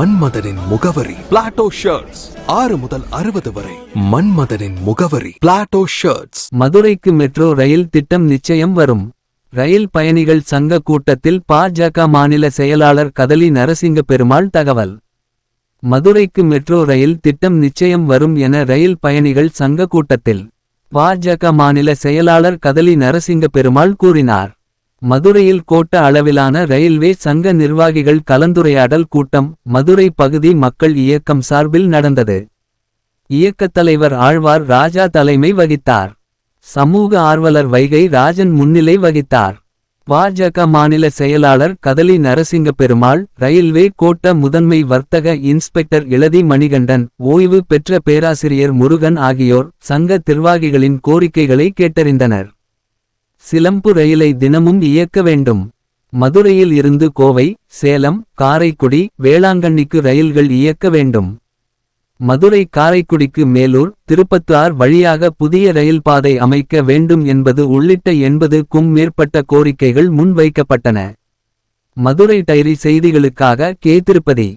மன்மதனின் முகவரி Plato shirts ஆறு முதல் அறுபது வரை மன்மதனின் முகவரி பிளாட்டோ ஷர்ட்ஸ் மதுரைக்கு மெட்ரோ ரயில் திட்டம் நிச்சயம் வரும். ரயில் பயணிகள் சங்க கூட்டத்தில் பாஜக மாநில செயலாளர் கதலி நரசிங்க பெருமாள் தகவல். மதுரைக்கு மெட்ரோ ரயில் திட்டம் நிச்சயம் வரும் என ரயில் பயணிகள் சங்க கூட்டத்தில். பாஜக மாநில செயலாளர் கதலி நரசிங்க பெருமாள் கூறினார். மதுரையில் கோட்ட அளவிலான ரயில்வே சங்க நிர்வாகிகள் கலந்துரையாடல் கூட்டம் மதுரை பகுதி மக்கள் இயக்கம் சார்பில் நடந்தது. இயக்கத் தலைவர் ஆழ்வார் ராஜா தலைமை வகித்தார். சமூக ஆர்வலர் வைகை ராஜன் முன்னிலை வகித்தார். பாஜக மாநில செயலாளர் கதலி நரசிங்க பெருமாள் ரயில்வே கோட்ட முதன்மை வர்த்தக இன்ஸ்பெக்டர் இளதி மணிகண்டன் ஓய்வு பெற்ற பேராசிரியர் முருகன் ஆகியோர் சங்க நிர்வாகிகளின் கோரிக்கைகளை கேட்டறிந்தனர். சிலம்பு ரயிலை தினமும் இயக்க வேண்டும். மதுரையில் இருந்து கோவை சேலம் காரைக்குடி வேளாங்கண்ணிக்கு ரயில்கள் இயக்க வேண்டும். மதுரை காரைக்குடிக்கு மேலூர் திருப்பத்தார் வழியாக புதிய ரயில் பாதை அமைக்க வேண்டும் என்பது உள்ளிட்ட எண்பதுக்கும் மேற்பட்ட கோரிக்கைகள் முன்வைக்கப்பட்டன. மதுரை டைரி செய்திகளுக்காக கே. திருப்பதி.